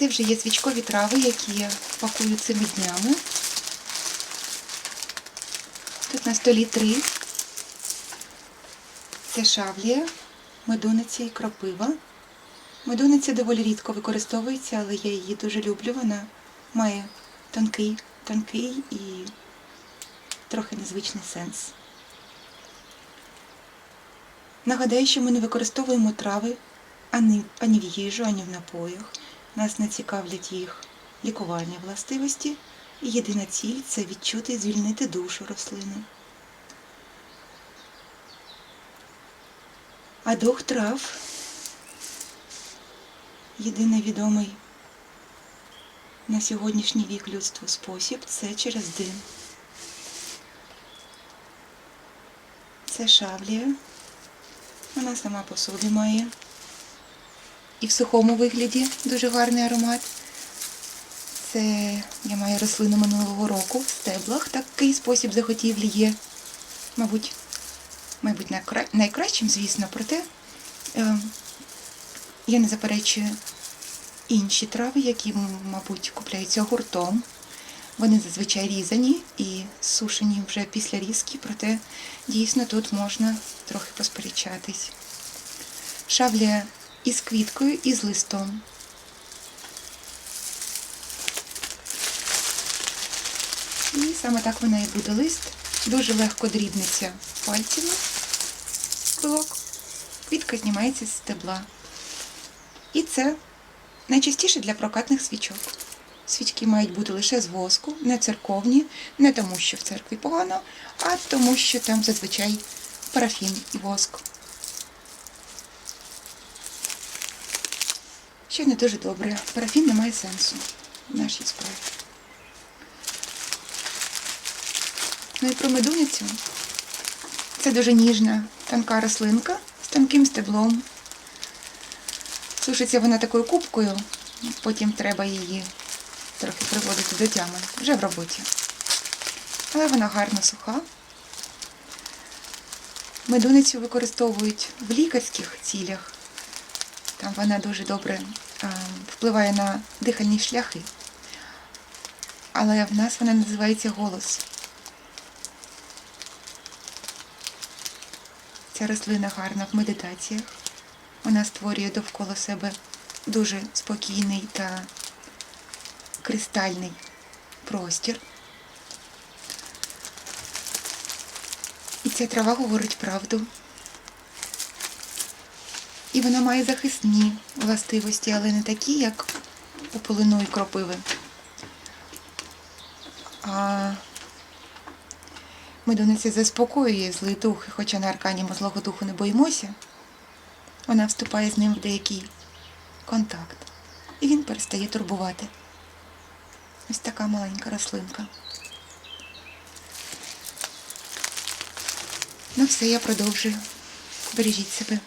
Це вже є свічкові трави, які я пакую цими днями. Тут на столі три. Це шавлія, медуниця і кропива. Медуниця доволі рідко використовується, але я її дуже люблю. Вона має тонкий, тонкий і трохи незвичний сенс. Нагадаю, що ми не використовуємо трави ані, ані в їжу, ані в напоях. Нас не цікавлять їх лікувальні властивості. І єдина ціль це відчути і звільнити душу рослини. А дух трав єдиний відомий на сьогоднішній вік людству спосіб це через дим. Це шавлія. Вона сама по собі має. І в сухому вигляді дуже гарний аромат. Це я маю рослину минулого року в стеблах. Такий спосіб заготівлі є, мабуть, мабуть, найкращим, звісно, проте е, я не заперечую інші трави, які, мабуть, купляються гуртом. Вони зазвичай різані і сушені вже після різки, проте дійсно тут можна трохи посперечатись. Шавлія із квіткою і з листом. І саме так вона і буде лист. Дуже легко дрібниться пальцями. Пилок. Квітка знімається з стебла. І це найчастіше для прокатних свічок. Свічки мають бути лише з воску, не церковні, не тому, що в церкві погано, а тому, що там зазвичай парафін і воск. Що не дуже добре. Парафін не має сенсу в нашій справі. Ну і про медуницю. Це дуже ніжна, тонка рослинка з тонким стеблом. Сушиться вона такою кубкою, потім треба її трохи приводити до тями. Вже в роботі. Але вона гарно суха. Медуницю використовують в лікарських цілях. Там вона дуже добре впливає на дихальні шляхи. Але в нас вона називається голос. Ця рослина гарна в медитаціях. Вона створює довкола себе дуже спокійний та кристальний простір. І ця трава говорить правду. І вона має захисні властивості, але не такі, як у полиної кропиви. А медуниця заспокоює злий дух, і хоча на аркані ми злого духу не боїмося, вона вступає з ним в деякий контакт. І він перестає турбувати. Ось така маленька рослинка. Ну все, я продовжую. Бережіть себе.